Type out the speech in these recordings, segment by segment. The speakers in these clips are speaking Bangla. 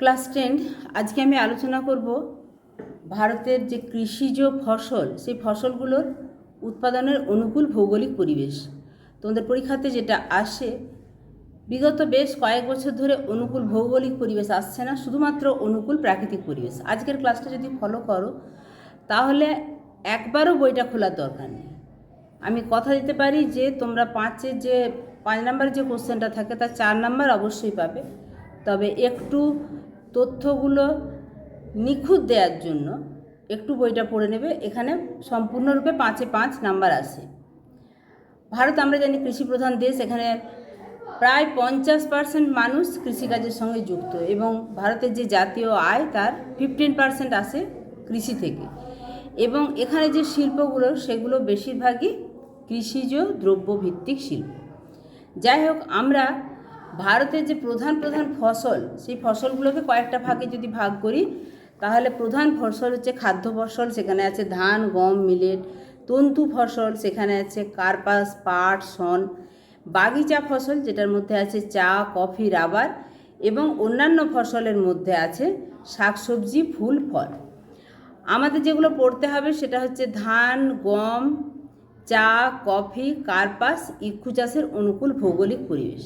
ক্লাস টেন, আজকে আমি আলোচনা করব ভারতের যে কৃষিজ ফসল, সেই ফসলগুলোর উৎপাদনের অনুকূল ভৌগোলিক পরিবেশ। তোমাদের পরীক্ষাতে যেটা আসে, বিগত বেশ কয়েক বছর ধরে অনুকূল ভৌগোলিক পরিবেশ আসছে না, শুধুমাত্র অনুকূল প্রাকৃতিক পরিবেশ। আজকের ক্লাসটা যদি ফলো করো, তাহলে একবারও বইটা খোলার দরকার নেই। আমি কথা দিতে পারি যে, তোমরা পাঁচের যে, পাঁচ নাম্বারের যে কোশ্চেনটা থাকে, তার চার নাম্বার অবশ্যই পাবে। তবে একটু তথ্যগুলো নিখুঁত দেওয়ার জন্য একটু বইটা পড়ে নেবে। এখানে সম্পূর্ণরূপে পাঁচে পাঁচ নাম্বার আসে ভারত আমরা জানি কৃষি প্রধান দেশ, এখানে প্রায় পঞ্চাশ পার্সেন্ট মানুষ কৃষিকাজের সঙ্গে যুক্ত এবং ভারতের যে জাতীয় আয়, তার ফিফটিন পার্সেন্ট আসে কৃষি থেকে। এবং এখানে যে শিল্পগুলো, সেগুলো বেশিরভাগই কৃষিজ দ্রব্যভিত্তিক শিল্প। যাই হোক, আমরা ভারতের যে প্রধান প্রধান ফসল, সেই ফসলগুলোকে কয়েকটা ভাগে যদি ভাগ করি, তাহলে প্রধান ফসল হচ্ছে খাদ্য ফসল, সেখানে আছে ধান, গম, মিলেট, তন্তু ফসল, সেখানে আছে কার্পাস, পাট, শন, বাগিচা ফসল, যেটার মধ্যে আছে চা, কফি, রাবার এবং অন্যান্য ফসলের মধ্যে আছে শাকসবজি, ফুল, ফল। আমাদের যেগুলো পড়তে হবে সেটা হচ্ছে ধান, গম, চা, কফি, কার্পাস, ইক্ষু চাষের অনুকূল ভৌগোলিক পরিবেশ।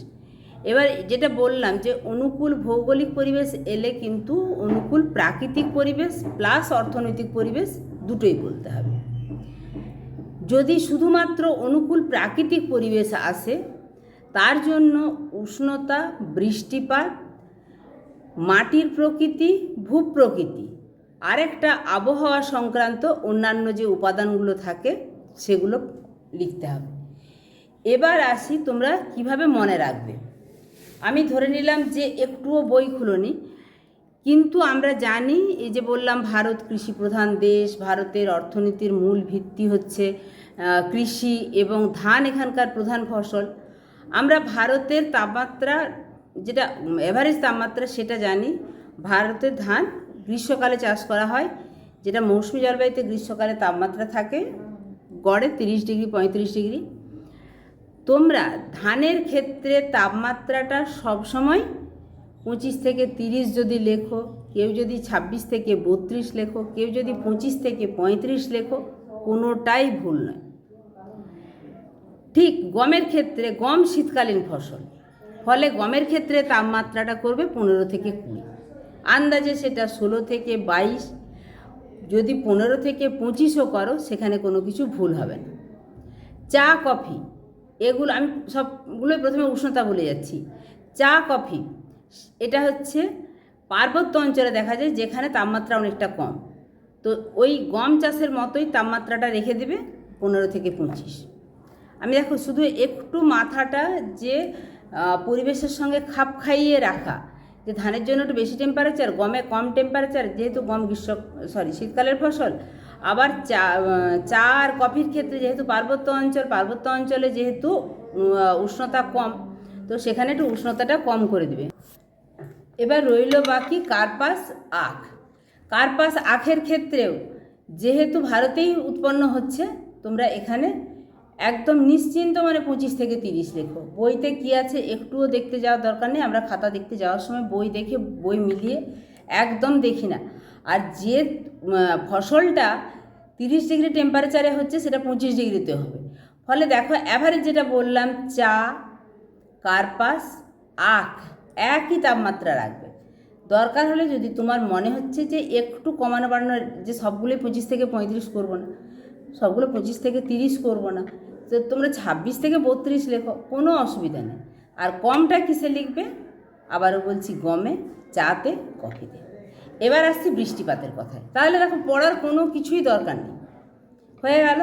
এবার যেটা বললাম যে অনুকূল ভৌগোলিক পরিবেশ এলে কিন্তু অনুকূল প্রাকৃতিক পরিবেশ প্লাস অর্থনৈতিক পরিবেশ দুটোই বলতে হবে। যদি শুধুমাত্র অনুকূল প্রাকৃতিক পরিবেশ আসে, তার জন্য উষ্ণতা, বৃষ্টিপাত, মাটির প্রকৃতি, ভূপ্রকৃতি, আরেকটা আবহাওয়া সংক্রান্ত অন্যান্য যে উপাদানগুলো থাকে, সেগুলো লিখতে হবে। এবার আসি তোমরা কীভাবে মনে রাখবে। আমি ধরে নিলাম যে একটুও বই খুলোনি। কিন্তু আমরা জানি, এই যে বললাম ভারত কৃষি প্রধান দেশ, ভারতের অর্থনীতির মূল ভিত্তি হচ্ছে কৃষি এবং ধান এখানকার প্রধান ফসল। আমরা ভারতের তাপমাত্রা যেটা, এভারেজ তাপমাত্রা সেটা জানি ভারতের ধান গ্রীষ্মকালে চাষ করা হয়, যেটা মৌসুমী জলবায়ুতে গ্রীষ্মকালে তাপমাত্রা থাকে, গড়ে তিরিশ ডিগ্রি, পঁয়ত্রিশ ডিগ্রি। তোমরা ধানের ক্ষেত্রে তাপমাত্রাটা সবসময় পঁচিশ থেকে তিরিশ যদি লেখো, কেউ যদি ছাব্বিশ থেকে বত্রিশ লেখো, কেউ যদি পঁচিশ থেকে পঁয়ত্রিশ লেখো, কোনোটাই ভুল নয়। ঠিক গমের ক্ষেত্রে গম শীতকালীন ফসল, ফলে গমের ক্ষেত্রে তাপমাত্রাটা করবে পনেরো থেকে কুড়ি। আন্দাজে সেটা ষোলো থেকে বাইশ, যদি পনেরো থেকে পঁচিশও করো, সেখানে কোনো কিছু ভুল হবে না। চা, কফি এগুলো আমি সবগুলোই প্রথমে উষ্ণতা বলে যাচ্ছি। চা, কফি, এটা হচ্ছে পার্বত্য অঞ্চলে দেখা যায় যেখানে তাপমাত্রা অনেকটা কম। তো ওই গম চাষের মতোই তাপমাত্রাটা রেখে দেবে পনেরো থেকে পঁচিশ। আমি দেখো শুধু একটু মাথাটা যে পরিবেশের সঙ্গে খাপ খাইয়ে রাখা, যে ধানের জন্য একটু বেশি টেম্পারেচার গমে কম টেম্পারেচার যেহেতু গম গ্রীষ্ম সরি শীতকালের ফসল আবার চা চা আর কফির ক্ষেত্রে যেহেতু পার্বত্য অঞ্চল, পার্বত্য অঞ্চলে যেহেতু উষ্ণতা কম, তো সেখানে একটু উষ্ণতাটা কম করে দিবে। এবার রইল বাকি কার্পাস আখ। কার্পাস আখের ক্ষেত্রেও যেহেতু ভারতেই উৎপন্ন হচ্ছে, তোমরা এখানে একদম নিশ্চিন্ত মানে পঁচিশ থেকে তিরিশ লেখো। বইতে কি আছে একটুও দেখতে যাওয়ার দরকার নেই, আমরা খাতা দেখতে যাওয়ার সময় বই দেখে, বই মিলিয়ে একদম দেখি না। আর যে ফসলটা তিরিশ ডিগ্রি টেম্পারেচারে হচ্ছে সেটা পঁচিশ ডিগ্রিতে হবে। ফলে দেখো অ্যাভারেজ যেটা বললাম, চা, কার্পাস, আখ একই তাপমাত্রা রাখবে। দরকার হলে যদি তোমার মনে হচ্ছে যে একটু কমানো বাড়ানো, যে সবগুলোই পঁচিশ থেকে পঁয়ত্রিশ করব না, সবগুলো পঁচিশ থেকে তিরিশ করব না, তো তোমরা ছাব্বিশ থেকে বত্রিশ লেখো, কোনো অসুবিধা নেই। আর কমটা কিসে লিখবে? আবারও বলছি, গমে, চাতে, কফিতে। এবার আসছি বৃষ্টিপাতের কথায়। তাহলে দেখো, পড়ার কোনো কিছুই দরকার নেই। হয়ে গেল।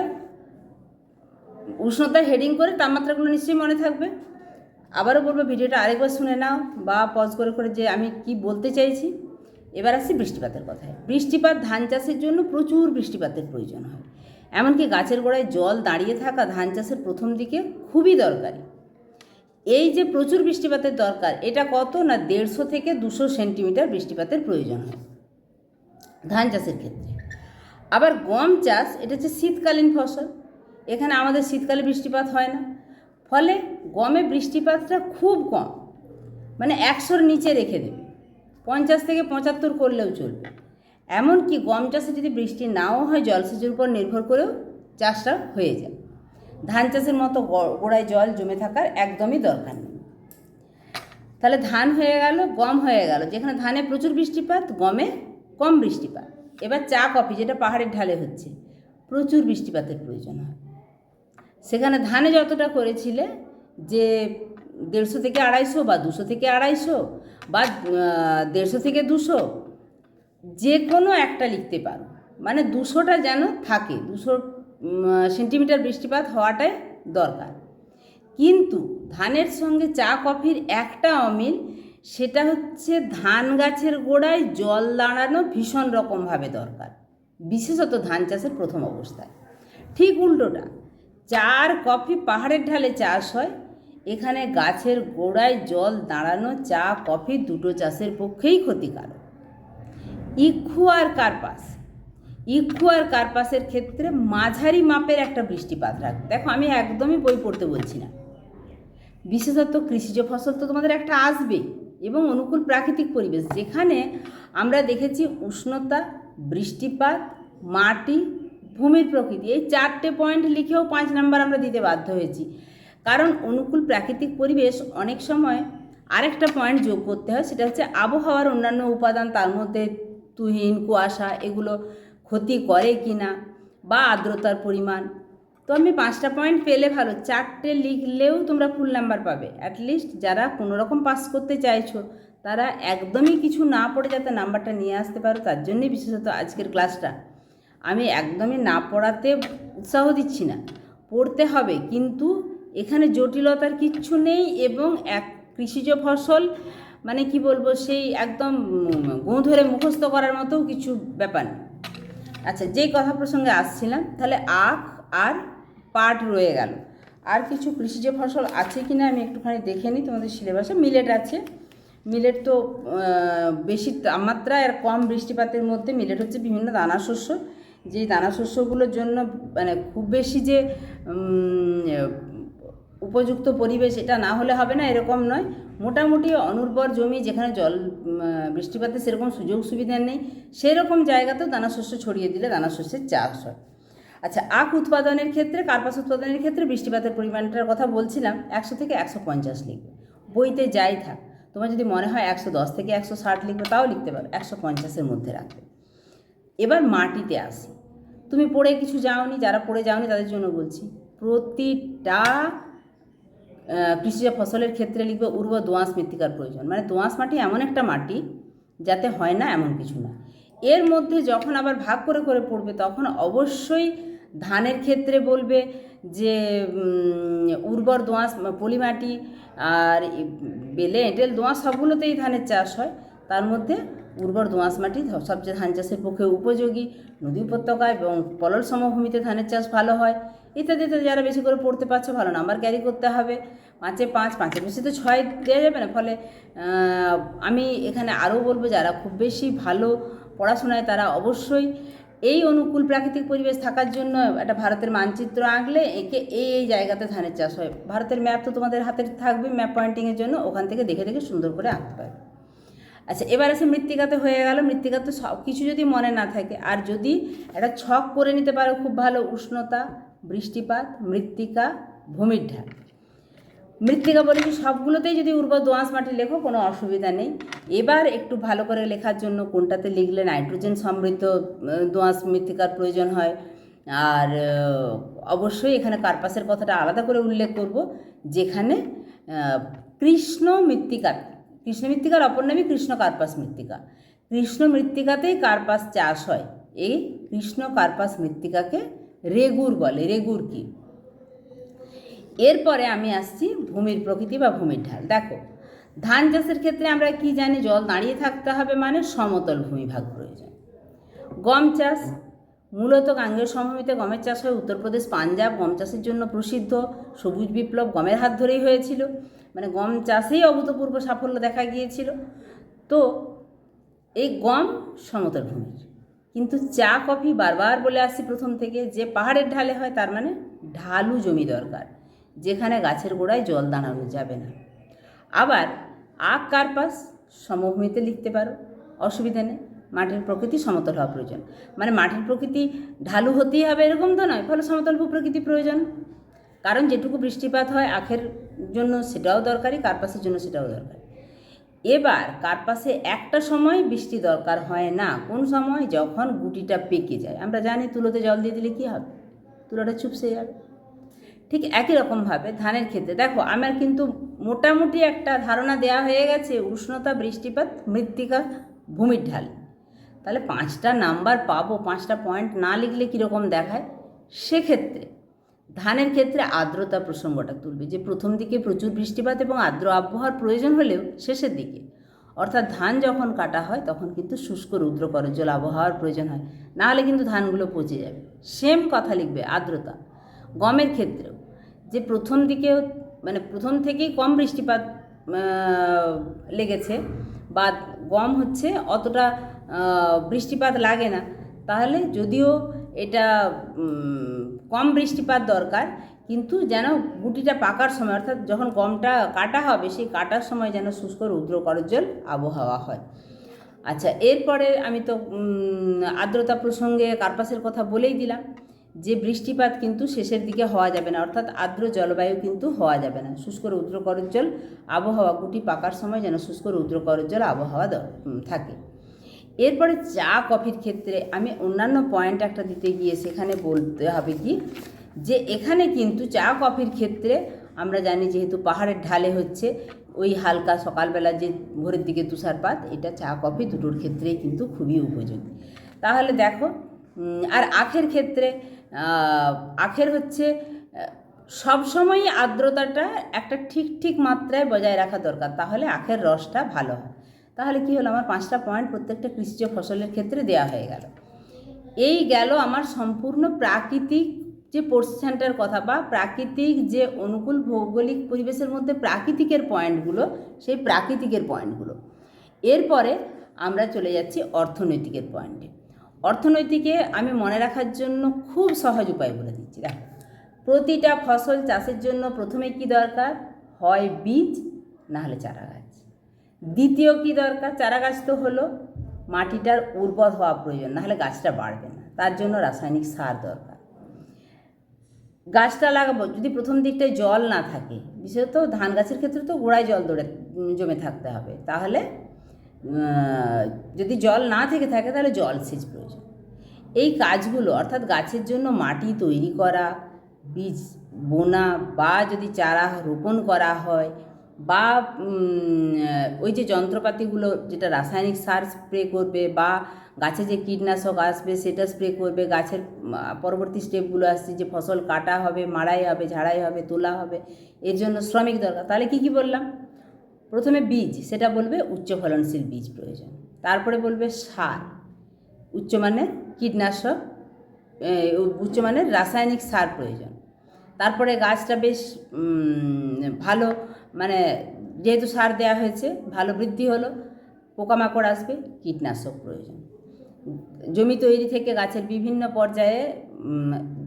উষ্ণতার হেডিং করে তাপমাত্রাগুলো নিশ্চয়ই মনে থাকবে। আবারও বলব, ভিডিওটা আরেকবার শুনে নাও বা পজ করে করে যে আমি কি বলতে চাইছি। এবার আসছি বৃষ্টিপাতের কথায়। বৃষ্টিপাত ধান চাষের জন্য প্রচুর বৃষ্টিপাতের প্রয়োজন হয়। এমনকি গাছের গোড়ায় জল দাঁড়িয়ে থাকা ধান চাষের প্রথম দিকে খুবই দরকারি। এই যে প্রচুর বৃষ্টিপাতের দরকার, এটা কত না দেড়শো থেকে দুশো সেন্টিমিটার বৃষ্টিপাতের প্রয়োজন হয়। ধান চাষের ক্ষেত্রে। আবার গম চাষ, এটা হচ্ছে শীতকালীন ফসল। এখানে আমাদের শীতকালে বৃষ্টিপাত হয় না। ফলে গমে বৃষ্টিপাতটা খুব কম। মানে একশোর নিচে রেখে দেবে। পঞ্চাশ থেকে পঁচাত্তর করলেও চলবে। এমনকি গম চাষে যদি বৃষ্টি নাও হয়, জলসেচের উপর নির্ভর করেও চাষটা হয়ে যায়। ধান চাষের মতো গোড়ায় জল জমে থাকার একদমই দরকার নেই। তাহলে ধান হয়ে গেল, গম হয়ে গেল। যেখানে ধানে প্রচুর বৃষ্টিপাত, গমে কম বৃষ্টিপাত। এবার চা, কফি, যেটা পাহাড়ের ঢালে হচ্ছে। প্রচুর বৃষ্টিপাতের প্রয়োজন হয়। সেখানে ধানে যতটা করেছিলে যে দেড়শো থেকে আড়াইশো বা দুশো থেকে আড়াইশো বা দেড়শো থেকে দুশো, যে কোনো একটা লিখতে পারো। মানে দুশোটা যেন থাকে, দুশো সেন্টিমিটার বৃষ্টিপাত হওয়াটাই দরকার। কিন্তু ধানের সঙ্গে চা, কফির একটা অমিল সেটা হচ্ছে ধান গাছের গোড়ায় জল দাঁড়ানো ভীষণ রকমভাবে দরকার, বিশেষত ধান চাষের প্রথম অবস্থায়। ঠিক উল্টোটা চা আর কফি পাহাড়ের ঢালে চাষ হয়, এখানে গাছের গোড়ায় জল দাঁড়ানো চা, কফি দুটো চাষের পক্ষেই ক্ষতিকারক। ইক্ষু আর কার্পাস, ইক্ষু আর কার্পাসের ক্ষেত্রে মাঝারি মাপের একটা বৃষ্টিপাত রাখ দেখো, আমি একদমই বই পড়তে বলছি না। বিশেষত কৃষিজ ফসল তো তোমাদের একটা আসবেই এবং অনুকূল প্রাকৃতিক পরিবেশ। যেখানে আমরা দেখেছি উষ্ণতা, বৃষ্টিপাত, মাটি, ভূমির প্রকৃতি। এই চারটে পয়েন্ট লিখেও পাঁচ নাম্বার আমরা দিতে বাধ্য হয়েছি। কারণ অনুকূল প্রাকৃতিক পরিবেশ অনেক সময় আরেকটা পয়েন্ট যোগ করতে হয়, সেটা হচ্ছে আবহাওয়ার অন্যান্য উপাদান, তার মধ্যে তুহিন, কুয়াশা, এগুলো ক্ষতি করে কি না বা আর্দ্রতার পরিমাণ তো আমি পাঁচটা পয়েন্ট পেলে ভালো। চারটে লিখলেও তোমরা ফুল নাম্বার পাবে। অ্যাটলিস্ট যারা কোনো রকম পাস করতে চাইছো তারা একদমই কিছু না পড়ে যাতে নাম্বারটা নিয়ে আসতে পারো তার জন্যই বিশেষত আজকের ক্লাসটা আমি একদমই না পড়াতে উৎসাহ দিচ্ছি না। পড়তে হবে কিন্তু এখানে জটিলতার কিচ্ছু নেই এবং এক কৃষিজ ফসল মানে কি বলব সেই একদম উম, গো ধরে মুখস্থ করার মতো কিছু ব্যাপার আচ্ছা যেই কথা প্রসঙ্গে আসছিলাম তাহলে আখ আর পাট রয়ে গেল। আর কিছু কৃষিজ ফসল আছে কি না আমি একটুখানি দেখে নিই তোমাদের সিলেবাসে। মিলেট আছে। মিলেট তো বেশি তাপমাত্রা আর কম বৃষ্টিপাতের মধ্যে মিলেট হচ্ছে বিভিন্ন দানা শস্য। যেই দানা শস্যগুলোর জন্য মানে খুব বেশি যে উপযুক্ত পরিবেশ এটা না হলে হবে না এরকম নয়। মোটামুটি অনুর্বর জমি যেখানে জল উম, বৃষ্টিপাতের সেরকম সুযোগ সুবিধা নেই সেরকম জায়গাতেও দানা শস্য ছড়িয়ে দিলে দানা শস্যের চাষ হয়। আচ্ছা আখ উৎপাদনের ক্ষেত্রে, কার্পাস উৎপাদনের ক্ষেত্রে বৃষ্টিপাতের পরিমাণটার কথা বলছিলাম, একশো থেকে একশো পঞ্চাশ লিখবে। বইতে যাই থাক, তোমার যদি মনে হয় একশো দশ থেকে একশো ষাট লিখবে, তাও লিখতে পারো, একশো পঞ্চাশের মধ্যে রাখবে। এবার মাটিতে আসি। তুমি পড়ে কিছু যাওনি, যারা পড়ে যাওনি তাদের জন্য বলছি, প্রতিটা কৃষিজ ফসলের ক্ষেত্রে লিখবে উর্বর দোঁয়াশ মৃত্তিকার প্রয়োজন। মানে দোঁয়াশ মাটি এমন একটা মাটি, যাতে হয় না এমন কিছু না। এর মধ্যে যখন আবার ভাগ করে করে পড়বে, তখন অবশ্যই ধানের ক্ষেত্রে বলবে যে উর্বর দোঁয়াশ, পলিমাটি আর বেলে, এঁটেল, দোঁয়াশ সবগুলোতেই ধানের চাষ হয়। তার মধ্যে উর্বর দোঁয়াশ মাটি সবচেয়ে ধান চাষের পক্ষে উপযোগী। নদী উপত্যকায় এবং পলল সমভূমিতে ধানের চাষ ভালো হয়। ইত্যাদি ইত্যাদি যারা বেশি করে পড়তে পারছ ভালো নাম্বার ক্যারি করতে হবে। পাঁচে পাঁচ, পাঁচের বেশি তো ছয় দেওয়া যাবে না। ফলে আমি এখানে আরও বলব, যারা খুব বেশি ভালো পড়াশোনায় তারা অবশ্যই এই অনুকূল প্রাকৃতিক পরিবেশ থাকার জন্য একটা ভারতের মানচিত্র আঁকলে একে এই এই জায়গাতে ধানের চাষ হয়। ভারতের ম্যাপ তো তোমাদের হাতে থাকবে ম্যাপ পয়েন্টিংয়ের জন্য ওখান থেকে দেখে দেখে সুন্দর করে আঁকতে পারবে। আচ্ছা এবার আছে মৃত্তিকাতে হয়ে গেল। মৃত্তিকাতে সব কিছু যদি মনে না থাকে, আর যদি একটা ছক করে নিতে পারো, খুব ভালো উষ্ণতা, বৃষ্টিপাত, মৃত্তিকা, ভূমির ঢাল। মৃত্তিকা বলে কি সবগুলোতেই যদি উর্বর দোঁয়াশ মাটি লেখো, কোনো অসুবিধা নেই। এবার একটু ভালো করে লেখার জন্য কোনটাতে লিখলে নাইট্রোজেন সমৃদ্ধ দোঁয়াশ মৃত্তিকার প্রয়োজন হয়। আর অবশ্যই এখানে কার্পাসের কথাটা আলাদা করে উল্লেখ করব, যেখানে কৃষ্ণ মৃত্তিকা কৃষ্ণ মৃত্তিকার অপর নামই কৃষ্ণ কার্পাস মৃত্তিকা। কৃষ্ণ মৃত্তিকাতেই কার্পাস চাষ হয়। এই কৃষ্ণ কার্পাস মৃত্তিকাকে রেগুর বলে। রেগুর কি? এরপরে আমি আসছি ভূমির প্রকৃতি বা ভূমির ঢাল। দেখো, ধান চাষের ক্ষেত্রে আমরা কি জানি, জল দাঁড়িয়ে থাকতে হবে মানে সমতল ভূমিভাগ প্রয়োজন। গম চাষ মূলত গাঙ্গের সমভূমিতে গমের চাষ হয়। উত্তরপ্রদেশ পাঞ্জাব গম চাষের জন্য প্রসিদ্ধ। সবুজ বিপ্লব গমের হাত ধরেই হয়েছিল। মানে গম চাষেই অভূতপূর্ব সাফল্য দেখা গিয়েছিল। তো এই গম সমতল ভূমির। কিন্তু চা, কফি বারবার বলে আসছি প্রথম থেকে, যে পাহাড়ের ঢালে হয় তার মানে ঢালু জমি দরকার। যেখানে গাছের গোড়ায় জল দাঁড়ানো যাবে না। আবার আখ কার্পাস সমভূমিতে লিখতে পারো, অসুবিধা নেই। মাটির প্রকৃতি সমতল হওয়া প্রয়োজন। মানে মাটির প্রকৃতি ঢালু হতেই হবে এরকম তো নয়, ফলে সমতল ভূপ্রকৃতি প্রয়োজন। কারণ যেটুকু বৃষ্টিপাত হয় আখের জন্য সেটাও দরকারি, কার্পাসের জন্য সেটাও দরকারি। এবার কার্পাসে একটা সময় বৃষ্টি দরকার হয় না, কোন সময়? যখন গুটিটা পেকে যায়। আমরা জানি তুলোতে জল দিয়ে দিলে কী হবে? তুলোটা চুপসে যাবে। ঠিক একই রকমভাবে ধানের ক্ষেত্রে। দেখো, আমার কিন্তু মোটামুটি একটা ধারণা দেয়া হয়ে গেছে, উষ্ণতা বৃষ্টিপাত, মৃত্তিকা, ভূমির ঢাল। তাহলে পাঁচটা নাম্বার পাবো, পাঁচটা পয়েন্ট না লিখলে কীরকম দেখায়? সেক্ষেত্রে ধানের ক্ষেত্রে আর্দ্রতা প্রসঙ্গটা তুলবে, যে প্রথম দিকে প্রচুর বৃষ্টিপাত এবং আর্দ্র আবহাওয়ার প্রয়োজন হলেও শেষের দিকে। অর্থাৎ ধান যখন কাটা হয়, তখন কিন্তু শুষ্ক রুদ্র করজ্জল আবহাওয়ার প্রয়োজন হয়। না হলে কিন্তু ধানগুলো পচে যাবে। সেম কথা লিখবে, আর্দ্রতা। গমের ক্ষেত্রেও। যে প্রথম দিকে মানে প্রথম থেকেই কম বৃষ্টিপাত লেগেছে, বা গম হচ্ছে অতটা বৃষ্টিপাত লাগে না। তাহলে যদিও এটা কম বৃষ্টিপাত দরকার, কিন্তু যেন গুটিটা পাকার সময়, অর্থাৎ যখন গমটা কাটা হবে, সেই কাটার সময় যেন শুষ্ক রৌদ্র করজ্জল আবহাওয়া হয়। আচ্ছা এরপরে আমি তো আর্দ্রতা প্রসঙ্গে কার্পাসের কথা বলেই দিলাম। যে বৃষ্টিপাত কিন্তু শেষের দিকে হওয়া যাবে না, অর্থাৎ আর্দ্র জলবায়ু কিন্তু হওয়া যাবে না। শুষ্ক রৌদ্র করজ্জল আবহাওয়া গুটি পাকার সময় যেন শুষ্ক রৌদ্র করজ্জল আবহাওয়া থাকে। এরপরে চা, কফির ক্ষেত্রে আমি অন্যান্য পয়েন্ট একটা দিতে গিয়ে সেখানে বলতে হবে কি, যে এখানে কিন্তু চা, কফির ক্ষেত্রে আমরা জানি যেহেতু পাহাড়ের ঢালে হচ্ছে, ওই হালকা সকালবেলা যে ভোরের দিকে তুষারপাত, এটা চা, কফি দুটোর ক্ষেত্রেই কিন্তু খুবই উপযোগী। তাহলে দেখো আর আখের ক্ষেত্রে আখের হচ্ছে সব সময়ই আর্দ্রতাটা একটা ঠিক ঠিক মাত্রায় বজায় রাখা দরকার, তাহলে আখের রসটা ভালো হয়। তাহলে কি হলো? আমার পাঁচটা পয়েন্ট প্রত্যেকটা কৃষিজ ফসলের ক্ষেত্রে দেওয়া হয়ে গেল। এই গেল আমার সম্পূর্ণ প্রাকৃতিক যে পোর্শনটার কথা বা প্রাকৃতিক যে অনুকূল ভৌগোলিক পরিবেশের মধ্যে প্রাকৃতিকের পয়েন্টগুলো সেই প্রাকৃতিকের পয়েন্টগুলো এরপরে আমরা চলে যাচ্ছি অর্থনৈতিকের পয়েন্টে অর্থনৈতিকে আমি মনে রাখার জন্য খুব সহজ উপায় বলে দিচ্ছি। দেখো, প্রতিটা ফসল চাষের জন্য প্রথমে কি দরকার? হয় বীজ না হলে চারা গাছ দ্বিতীয় কি দরকার? চারা গাছ তো হলো মাটিটার উর্বর হওয়া প্রয়োজন, নাহলে গাছটা বাড়বে না। তার জন্য রাসায়নিক সার দরকার। গাছটা লাগাবো, যদি প্রথম দিকটায় জল না থাকে, বিশেষত ধান গাছের ক্ষেত্রে তো গোড়ায় জল দৌড়ে জমে থাকতে হবে, তাহলে যদি জল না থেকে থাকে তাহলে জল সেচ প্রয়োজন। এই কাজগুলো, অর্থাৎ গাছের জন্য মাটি তৈরি করা, বীজ বোনা বা যদি চারা রোপণ করা হয় বা ওই যে যন্ত্রপাতিগুলো যেটা রাসায়নিক সার স্প্রে করবে বা গাছে যে কীটনাশক আসবে সেটা স্প্রে করবে, গাছের পরবর্তী স্টেপগুলো আসছে যে ফসল কাটা হবে, মাড়াই হবে, ঝাড়াই হবে, তোলা হবে, এর জন্য শ্রমিক দরকার। তাহলে কি কি বললাম? প্রথমে বীজ, সেটা বলবে উচ্চ ফলনশীল বীজ প্রয়োজন। তারপরে বলবে সার উচ্চমানের কীটনাশক উচ্চমানের রাসায়নিক সার প্রয়োজন। তারপরে গাছটা বেশ ভালো মানে যেহেতু সার দেওয়া হয়েছে, ভালো বৃদ্ধি হলো, পোকামাকড় আসবে, কীটনাশক প্রয়োজন। জমি তৈরি থেকে গাছের বিভিন্ন পর্যায়ে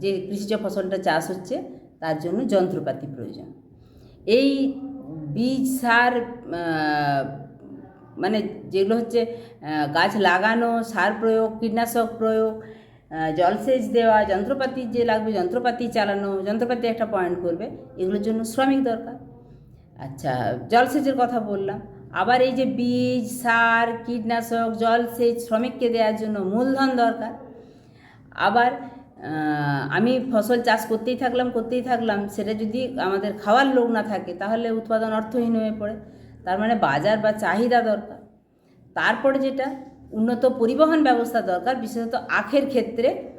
যে কৃষিজ ফসলটা চাষ হচ্ছে, তার জন্য যন্ত্রপাতি প্রয়োজন। এই বীজ, সার মানে যেগুলো হচ্ছে গাছ লাগানো, সার প্রয়োগ, কীটনাশক প্রয়োগ জলসেচ দেওয়া, যন্ত্রপাতি যে লাগবে যন্ত্রপাতি চালানো, যন্ত্রপাতি একটা পয়েন্ট করবে, এগুলোর জন্য শ্রমিক দরকার। আচ্ছা জলসেচের কথা বললাম। আবার এই যে বীজ, সার, কীটনাশক, জলসেচ, শ্রমিককে দেওয়ার জন্য মূলধন দরকার। আবার আমি ফসল চাষ করতেই থাকলাম করতেই থাকলাম। সেটা যদি আমাদের খাওয়ার লোক না থাকে, তাহলে উৎপাদন অর্থহীন হয়ে পড়ে। তার মানে বাজার বা চাহিদা দরকার। তারপরে যেটা, উন্নত পরিবহন ব্যবস্থা দরকার, বিশেষত আখের ক্ষেত্রে।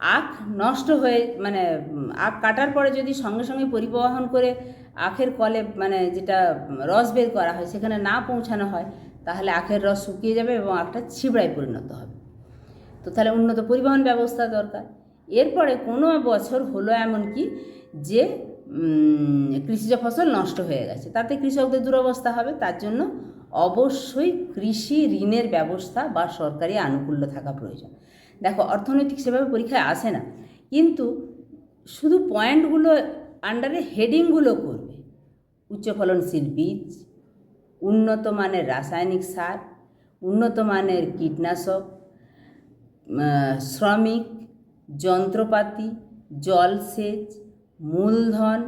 আখ নষ্ট হয়ে মানে আখ কাটার পরে যদি সঙ্গে সঙ্গে পরিবহন করে আখের কলে মানে যেটা রস বের করা হয়, সেখানে না পৌঁছানো হয়, তাহলে আখের রস শুকিয়ে যাবে এবং আখটা ছিবড়ায় পরিণত হবে। তো তাহলে উন্নত পরিবহন ব্যবস্থা দরকার। এরপরে কোনো বছর হলো এমন কি যে কৃষিজ ফসল নষ্ট হয়ে গেছে। তাতে কৃষকদের দুরবস্থা হবে, তার জন্য অবশ্যই কৃষি ঋণের ব্যবস্থা বা সরকারি আনুকূল্য থাকা প্রয়োজন। দেখো, অর্থনৈতিক সেভাবে পরীক্ষায় আসে না। কিন্তু শুধু পয়েন্টগুলো আন্ডারে হেডিংগুলো করবে। উচ্চ ফলনশীল বীজ, উন্নত মানের রাসায়নিক সার, উন্নত মানের কীটনাশক শ্রমিক যন্ত্রপাতি, জলসেচ, মূলধন,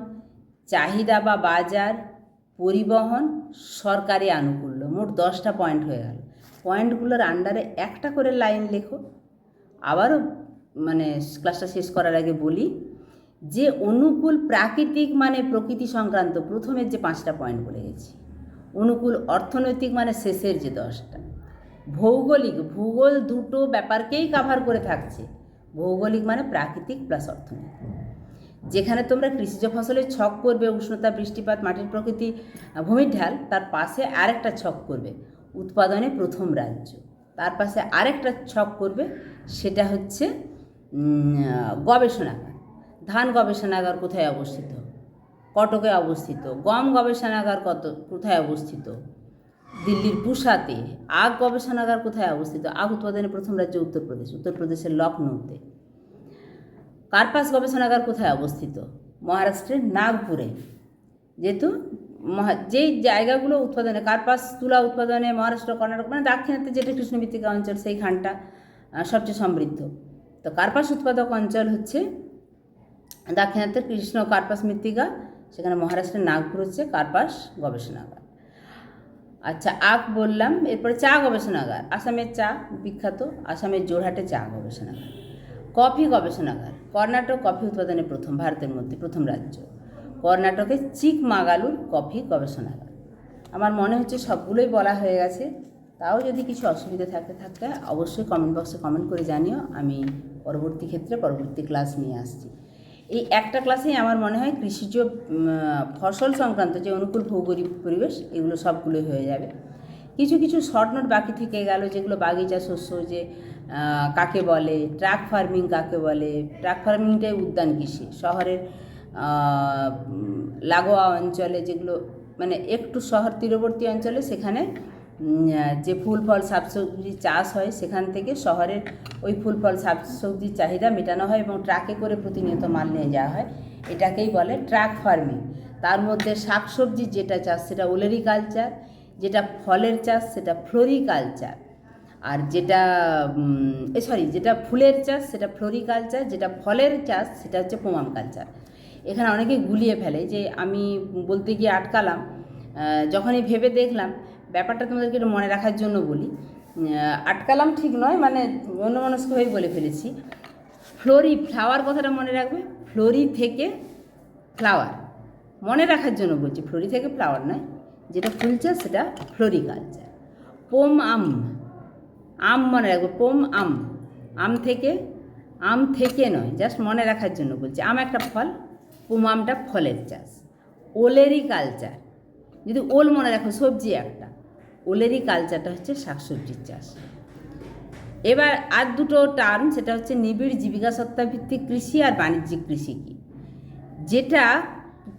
চাহিদা বা বাজার, পরিবহন সরকারি আনুকূল্য। মোট দশটা পয়েন্ট হয়ে গেল। পয়েন্টগুলোর আন্ডারে একটা করে লাইন লেখো। আবারও মানে ক্লাসটা শেষ করার আগে বলি যে অনুকূল প্রাকৃতিক মানে প্রকৃতি সংক্রান্ত প্রথমের যে পাঁচটা পয়েন্ট বলে গেছি, অনুকূল অর্থনৈতিক মানে শেষের যে দশটা, ভৌগোলিক, ভূগোল দুটো ব্যাপারকেই কাভার করে থাকছে। ভৌগোলিক মানে প্রাকৃতিক প্লাস অর্থনৈতিক। যেখানে তোমরা কৃষিজ ফসলের ছক করবে, উষ্ণতা, বৃষ্টিপাত, মাটির প্রকৃতি, ভূমির ঢাল, তার পাশে আরেকটা ছক করবে, উৎপাদনে প্রথম রাজ্য। তার পাশে আরেকটা ছক করবে, সেটা হচ্ছে গবেষণাগার। ধান গবেষণাগার কোথায় অবস্থিত? কটকে অবস্থিত। গম গবেষণাগার কত, কোথায় অবস্থিত? দিল্লির পুসাতে আগ গবেষণাগার কোথায় অবস্থিত? আগ উৎপাদনে প্রথম রাজ্য উত্তরপ্রদেশ উত্তরপ্রদেশের লখনৌতে কার্পাস গবেষণাগার কোথায় অবস্থিত? মহারাষ্ট্রের নাগপুরে। যেহেতু যেই জায়গাগুলো উৎপাদনে কার্পাস তুলা উৎপাদনে মহারাষ্ট্র কর্ণাটক মানে দাক্ষিণাত্যে যেটা কৃষ্ণভিত্তিক অঞ্চল সেইখানটা আহ, সবচেয়ে সমৃদ্ধ। তো কার্পাস উৎপাদক অঞ্চল হচ্ছে দাক্ষিণাত্যের কৃষ্ণ কার্পাস মৃত্তিকা সেখানে মহারাষ্ট্রের নাগপুর হচ্ছে কার্পাস গবেষণাগার। আচ্ছা আখ বললাম, এরপরে চা গবেষণাগার। আসামের চা বিখ্যাত, আসামের জোরহাটে চা গবেষণাগার। কফি গবেষণাগার, কর্ণাটক কফি উৎপাদনে প্রথম, ভারতের মধ্যে প্রথম রাজ্য। কর্ণাটকের চিকমাগালুর কফি গবেষণাগার। আমার মনে হচ্ছে সবগুলোই বলা হয়ে গেছে। তাও যদি কিছু অসুবিধা থাকতে থাকে অবশ্যই কমেন্ট বক্সে কমেন্ট করে জানিও। আমি পরবর্তী ক্ষেত্রে, পরবর্তী ক্লাস নিয়ে আসছি। এই একটা ক্লাসেই আমার মনে হয় কৃষিজ ফসল সংক্রান্ত যে অনুকূল ভৌগোলিক পরিবেশ, এগুলো সবগুলোই হয়ে যাবে। কিছু কিছু শর্ট নোট বাকি থেকে গেল, যেগুলো বাগিচা শস্য, যে কাকে বলে ট্রাক ফার্মিং কাকে বলে ট্রাক ফার্মিংটাই উদ্যান কৃষি। শহরের লাগোয়া অঞ্চলে যেগুলো মানে একটু শহর তীরবর্তী অঞ্চলে সেখানে যে ফুল ফল শাকসবজি চাষ হয় সেখান থেকে শহরের ওই ফুল ফল শাকসবজির চাহিদা মেটানো হয় এবং ট্রাকে করে প্রতিনিয়ত মাল নিয়ে যাওয়া হয়। এটাকেই বলে ট্রাক ফার্মিং। তার মধ্যে শাকসবজির যেটা চাষ, সেটা ওলেরিকালচার, যেটা ফলের চাষ, সেটা ফ্লোরিকালচার। আর যেটা সরি, যেটা ফুলের চাষ, সেটা ফ্লোরিকালচার, যেটা ফলের চাষ, সেটা হচ্ছে পোমাম কালচার এখানে অনেকে গুলিয়ে ফেলে যে আমি বলতে গিয়ে আটকালাম। যখনই ভেবে দেখলাম ব্যাপারটা তোমাদেরকে একটু মনে রাখার জন্য বলি। আটকালাম ঠিক নয় মানে অন্যমনস্ক হয়ে বলে ফেলেছি। ফ্লোরি, ফ্লাওয়ার কথাটা মনে রাখবে? ফ্লোরি থেকে ফ্লাওয়ার। মনে রাখার জন্য বলছি, ফ্লোরি থেকে ফ্লাওয়ার নয়, যেটা ফুল চাষ সেটা ফ্লোরিকালচার পোম আম আম মনে রাখবে, পোম আম। আম থেকে আম থেকে নয়, জাস্ট মনে রাখার জন্য বলছি। আম একটা ফল, পোম আমটা ফলের চাষ। Olericulture. যদি ওল মনে রাখো, সবজি একটা। ওলেরি কালচারটা হচ্ছে শাকসবজির চাষ। এবার আর দুটো টার্ম সেটা হচ্ছে নিবিড় জীবিকা সত্তাভিত্তিক কৃষি আর বাণিজ্যিক কৃষি কি? যেটা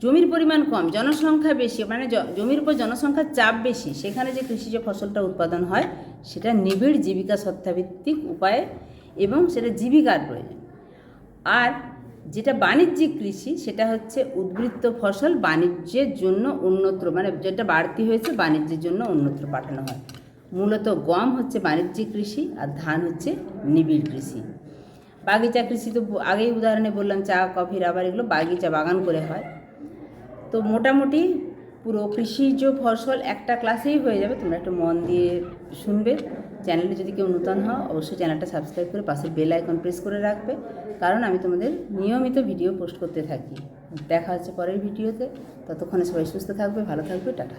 জমির পরিমাণ কম, জনসংখ্যা বেশি মানে জমির উপর জনসংখ্যার চাপ বেশি, সেখানে যে কৃষিজ ফসলটা উৎপাদন হয়, সেটা নিবিড় জীবিকা সত্তাভিত্তিক উপায়ে এবং সেটা জীবিকার প্রয়োজন। আর যেটা বাণিজ্যিক কৃষি, সেটা হচ্ছে উদ্বৃত্ত ফসল বাণিজ্যের জন্য অন্যত্র মানে যেটা বাড়তি হয়েছে বাণিজ্যের জন্য অন্যত্র পাঠানো হয়। মূলত গম হচ্ছে বাণিজ্যিক কৃষি আর ধান হচ্ছে নিবিড় কৃষি। বাগিচা কৃষি তো আগেই উদাহরণে বললাম, চা, কফি, রাবার এগুলো বাগিচা, বাগান করে হয়। তো মোটামুটি পুরো কৃষিজ ফসল একটা ক্লাসেই হয়ে যাবে, তোমরা একটু মন দিয়ে শুনবে। চ্যানেলে যদি কেউ নূতন হও, অবশ্যই চ্যানেলটা সাবস্ক্রাইব করে পাশে বেল আইকন প্রেস করে রাখবে। কারণ আমি তোমাদের নিয়মিত ভিডিও পোস্ট করতে থাকি। দেখা হচ্ছে পরের ভিডিওতে ততক্ষণে সবাই সুস্থ থাকবে, ভালো থাকবে, টাটা।